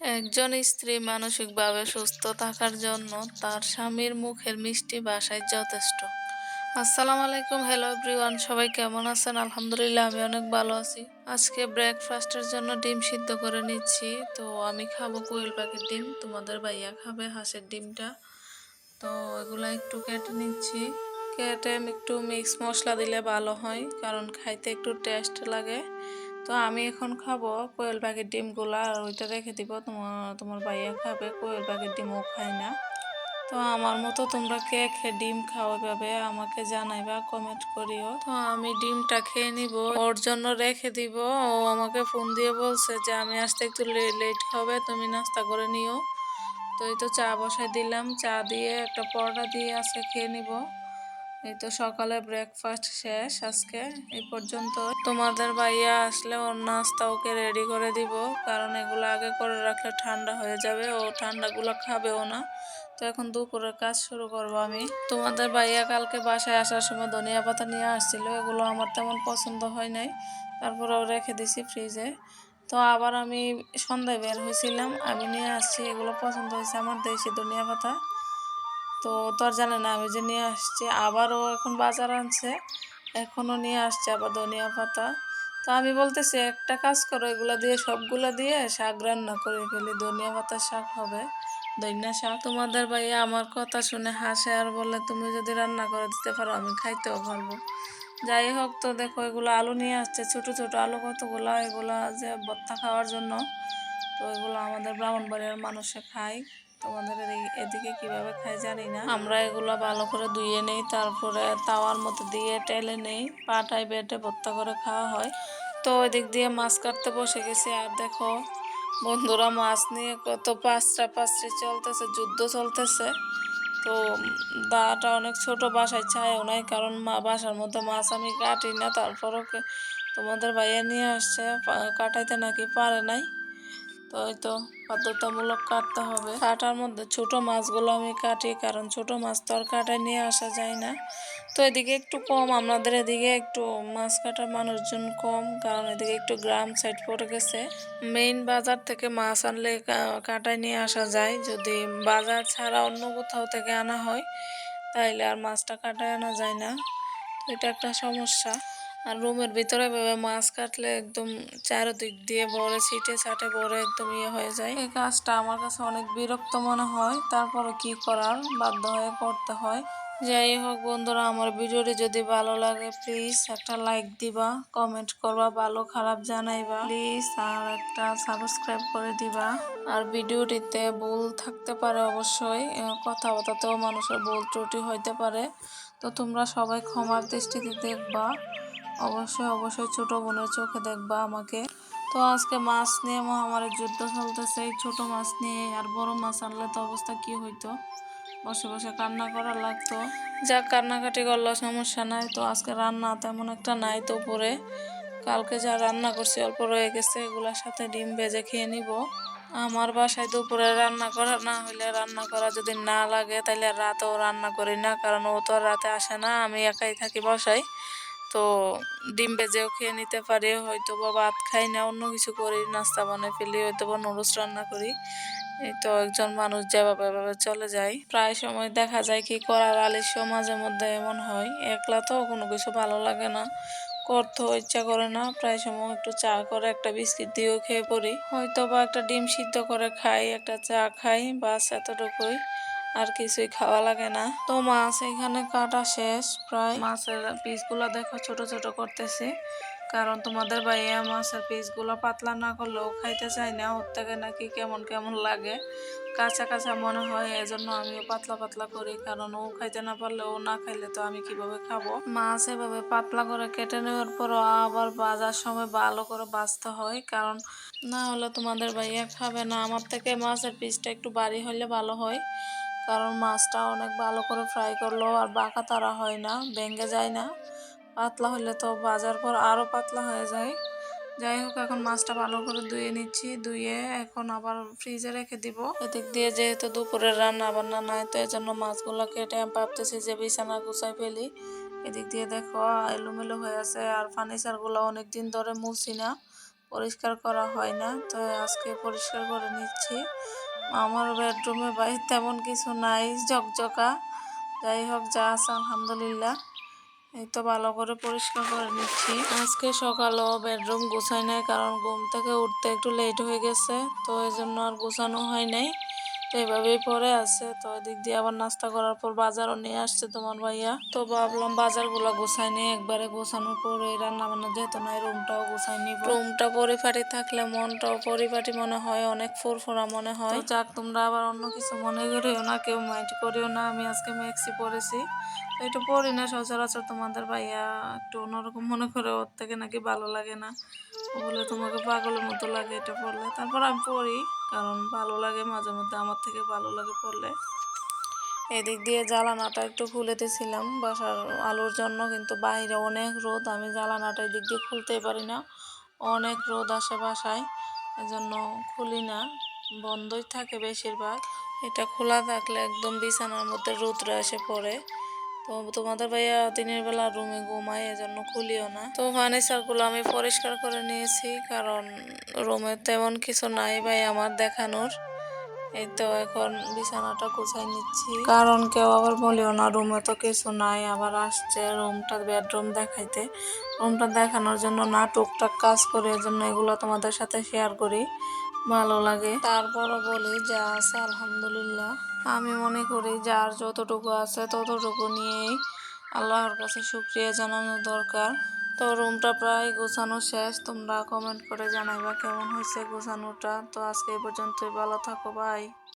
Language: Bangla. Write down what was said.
একজন স্ত্রী মানসিকভাবে সুস্থ থাকার জন্য তার স্বামীর মুখের মিষ্টি ভাষায় যথেষ্ট। আসসালামু আলাইকুম হ্যালো এভরিওয়ান সবাই কেমন আছেন? আলহামদুলিল্লাহ, আমি অনেক ভালো আছি। আজকে ব্রেকফাস্টের জন্য ডিম সিদ্ধ করে নিচ্ছি। তো আমি খাব কোয়েল পাখির ডিম, তোমাদের ভাইয়া খাবে হাঁসের ডিমটা। তো এগুলো একটু কেটে নিচ্ছি। কেটে একটু মিক্স মশলা দিলে ভালো হয়, কারণ খাইতে একটু টেস্ট লাগে। তো আমি এখন খাব কোয়েল পাখির ডিমগুলা আর ওইটা রেখে দিব। তোমার তোমার ভাইয়া খাবে, কোয়েল পাখির ডিমও খায় না। তো আমার মতো তোমরা কে খেয়ে ডিম খাও এভাবে আমাকে জানাইবা কমেন্ট করিও। তো আমি ডিমটা খেয়ে নিব, ওর জন্য রেখে দিব। ও আমাকে ফোন দিয়ে বলছে যে, আমি আসতে একটু লেট হবে, তুমি নাস্তা করে নিও। তো এই তো চা বসাই দিলাম। চা দিয়ে একটা পরোটা দিয়ে আজকে খেয়ে নিব। এই তো সকালে ব্রেকফাস্ট শেষ আজকে। এই পর্যন্ত তোমাদের ভাইয়া আসলে ওর নাস্তা ওকে রেডি করে দিব। কারণ এগুলো আগে করে রাখলে ঠান্ডা হয়ে যাবে। ও ঠান্ডাগুলো খাবেও না। তো এখন দুপুরের কাজ শুরু করব আমি। তোমাদের ভাইয়া কালকে বাসায় আসার সময় ধনিয়া পাতা নিয়ে আসছিল। এগুলো আমার তেমন পছন্দ হয় নাই। তারপরেও রেখে দিছি ফ্রিজে তো আবার আমি সন্ধ্যায় বের হয়েছিলাম। আমি নিয়ে আসছি। এগুলো পছন্দ হয়েছে আমার দেশি ধনিয়া পাতা। তো জানে না, আমি যে নিয়ে আসছি, আবারও এখন বাজার আনছে, এখনও নিয়ে আসছে আবার ধনিয়া পাতা। তো আমি বলতেছি, একটা কাজ করো, এগুলো দিয়ে সবগুলো দিয়ে শাক রান্না করে ফেলি, ধনিয়া পাতার শাক হবে, ধনিয়া শাক। তোমাদের ভাইয়া আমার কথা শুনে হাসে আর বলে, তুমি যদি রান্না করে দিতে পারো, আমি খাইতেও পারব। যাই হোক, তো দেখো, এগুলো আলু নিয়ে আসছে, ছোট ছোট আলু কতগুলো, এগুলো যে ভর্তা খাওয়ার জন্য, তো এগুলো আমাদের ব্রাহ্মণবাড়িয়ার মানুষে খায়। তোমাদের এদিকে- এদিকে কীভাবে খায় জানি না। আমরা এগুলো ভালো করে ধুয়ে নেই, তারপরে তাওয়ার মতো দিয়ে টেলে নেই, পাটায় বেটে ভর্তা করে খাওয়া হয়। তো ওই দিক দিয়ে মাছ কাটতে বসে গেছি। আর দেখো, বন্ধুরা মাছ নিয়ে কত পাঁচটা পাঁচটি চলতেছে, যুদ্ধ চলতেছে। তো দাটা অনেক ছোট, বাসায় ছায়াও নাই, কারণ মা বাসার মধ্যে মাছ আমি কাটি না, তারপরও তোমাদের ভাইয়া নিয়ে আসছে কাটাইতে নাকি পারে নাই। তো ওই তো বাধ্যতামূলক কাটতে হবে। কাটার মধ্যে ছোট মাছগুলো আমি কাটি, কারণ ছোট মাছ তো আর কাটায় নিয়ে আসা যায় না। তো এদিকে একটু কম, আমাদের এদিকে একটু মাছ কাটার মানুষজন কম, কারণ এদিকে একটু গ্রাম সাইড পড়ে গেছে। মেইন বাজার থেকে মাছ আনলে কাটায় নিয়ে আসা যায়। যদি বাজার ছাড়া অন্য কোথাও থেকে আনা হয়, তাইলে আর মাছটা কাটায় আনা যায় না। তো এটা একটা সমস্যা। আর রুমের ভিতরে মাছ কাটলে একদম চারদিক দিয়ে ভরে ছিটে ছাটে ভরে একদম ইয়ে হয়ে যায়। এই কাজটা আমার কাছে অনেক বিরক্ত মনে হয়। তারপরে কি করার? বাধ্য হয়ে করতে হয়। যাই হোক বন্ধুরা আমার ভিডিওটি যদি ভালো লাগে প্লিজ একটা লাইক দিবা কমেন্ট করবা ভালো খারাপ জানাইবা। প্লিজ আর একটা সাবস্ক্রাইব করে দিবা। আর ভিডিওটিতে ভুল থাকতে পারে অবশ্যই। কথাবার্তাতেও মানুষের ভুল ত্রুটি হইতে পারে। তো তোমরা সবাই ক্ষমার দৃষ্টিতে দেখবা। অবশ্যই অবশ্যই ছোট বোনের চোখে দেখবা আমাকে। তো আজকে মাছ নিয়ে মহামারীর যুদ্ধ চলতেছে, এই ছোট মাছ নিয়ে আর বড় মাছ আনলে তো অবস্থা কি হইতো? বসে বসে কান্না করা লাগতো। যাক, কান্নাকাটি করল সমস্যা নাই। তো আজকে রান্না তেমন একটা নাই তো উপরে কালকে যা রান্না করছি, অল্প রয়ে গেছে, এগুলোর সাথে ডিম ভেজে খেয়ে নিব। আমার বাসায় দুপুরে রান্না করা না হইলে রান্না করা যদি না লাগে তাহলে রাতেও রান্না করি না, কারণ ও তো রাতে আসে না, আমি একাই থাকি বাসায়। তো ডিম ভেজেও খেয়ে নিতে পারি হয়তো বা ভাত খাই না, অন্য কিছু করি, নাস্তা বানিয়ে ফেলি হয়তো বা নুডলস রান্না করি। এই তো একজন মানুষ যেভাবে এভাবে চলে যায়। প্রায় সময় দেখা যায় কি করার আলস্য মাঝে মধ্যে এমন হয়, একলা তো কোনো কিছু ভালো লাগে না, করতেও ইচ্ছা করে না। প্রায় সময় একটু চা করে, একটা বিস্কিট দিয়েও খেয়ে পড়ি। হয়তো বা একটা ডিম সিদ্ধ করে খাই, একটা চা খাই, বাস এতটুকুই। আর কিছুই খাওয়া লাগে না। তো মাছ এখানে কাটা শেষ। প্রায় মাছের পিসগুলো দেখো, ছোট ছোট করতেছি। কারণ তোমাদের ভাইয়া মাছের পিসগুলো পাতলা না করলেও খাইতে চায় না। ওর থেকে নাকি কেমন কেমন লাগে। কাঁচা কাঁচা মনে হয়, এজন্য আমিও পাতলা পাতলা করি। কারণ ও খাইতে না পারলে ও না খাইলে তো আমি কীভাবে খাব? মাছ এভাবে পাতলা করে কেটে নেওয়ার পর আবার বাজার সময় ভালো করে বাঁচতে হয়। কারণ না হলে তোমাদের ভাইয়া খাবে না। আমার থেকে মাছের পিসটা একটু বাড়ি হলে ভালো হয়। কারণ মাছটা অনেক ভালো করে ফ্রাই করলেও আর বাঁকা তারা হয় না, ভেঙে যায় না। পাতলা হলে তো বাজার পর আরও পাতলা হয়ে যায়। যাই হোক, এখন মাছটা ভালো করে ধুয়ে নিচ্ছি। ধুয়ে এখন আবার ফ্রিজে রেখে দিব। এদিক দিয়ে যেহেতু দুপুরের রান্না বান্না নাই, তো এই জন্য মাছগুলো কেটে আমি ভাবতেছি যে বিছানা গুছাই ফেলি। এদিক দিয়ে দেখো, এলোমেলো হয়ে আছে আর ফার্নিচারগুলো অনেক দিন ধরে মুছি না, পরিষ্কার করা হয় না। তো আজকে পরিষ্কার করে নিচ্ছি। আমার বেডরুমে বাড়ির তেমন কিছু নাই, ঝকঝকা। যাই হোক, যা আছে আলহামদুলিল্লাহ। এই তো ভালো করে পরিষ্কার করে নিচ্ছি। আজকে সকালেও বেডরুম গোছাই নাই, কারণ ঘুম থেকে উঠতে একটু লেট হয়ে গেছে, তো এই জন্য আর গোছানো হয় নাই। তো এভাবেই পরে আছে। তো এদিক দিয়ে আবার নাস্তা করার পর বাজারও নিয়ে আসছে তোমার ভাইয়া। তো ভাবলাম বাজারগুলো গুছাই নিয়ে একবারে গোছানোর পরে রান্না বান্না যেহেতু নাই রুমটাও গুছাই নিব। রুমটা পরিপাটি থাকলে মনটাও পরিপাটি মনে হয় অনেক ফুরফুরা মনে হয়। যাক তোমরা আবার অন্য কিছু মনে করিও না কেউ মাইন্ড করিও না আমি আজকে ম্যাক্সি পরেছি একটু পড়ি না সচরাচর তোমাদের ভাইয়া একটু অন্যরকম মনে করে ওর থেকে নাকি ভালো লাগে না। ও বলে তোমাকে পাগলের মতো লাগে এটা পড়লে। তারপর আমি পড়ি। কারণ ভালো লাগে মাঝে মধ্যে, আমার থেকে ভালো লাগে পড়লে। এদিক দিয়ে জ্বালানাটা একটু খুলেতেছিলাম, বাসার আলোর জন্য, কিন্তু বাইরে অনেক রোদ, আমি জ্বালানাটা এদিক দিয়ে খুলতেই পারি না। অনেক রোদ আসে বাসায়, এজন্য খুলি না, বন্ধই থাকে বেশিরভাগ। এটা খোলা থাকলে একদম বিছানার মধ্যে রৌদ্র এসে পড়ে। তো তোমাদের ভাইয়া দিনের বেলা রুমে ঘুমায়, এজন্য খুলিও না। তো ফার্নিচারগুলো আমি পরিষ্কার করে নিয়েছি, কারণ রুমে তেমন কিছু নাই ভাই আমার দেখানোর। এই তো এখন বিছানাটা গুছাই নিচ্ছি। কারণ কেউ আবার বলিও না, রুমে তো কিছু নাই, আবার আসছে রুমটা বেডরুম দেখাইতে। রুমটা দেখানোর জন্য না টুকটাক কাজ করি, এজন্য এগুলো তোমাদের সাথে শেয়ার করি। ভালো লাগে। তারপরও বলি, যা আছে আলহামদুলিল্লাহ। আমি মনে করি, যার যতটুকু আছে ততটুকু নিয়েই আল্লাহর কাছে শুক্রিয়া জানানো দরকার। তো রুমটা প্রায় গোছানো শেষ। তোমরা কমেন্ট করে জানাইবা কেমন হয়েছে গোছানোটা। তো আজকে এই পর্যন্তই। ভালো থাকো বাই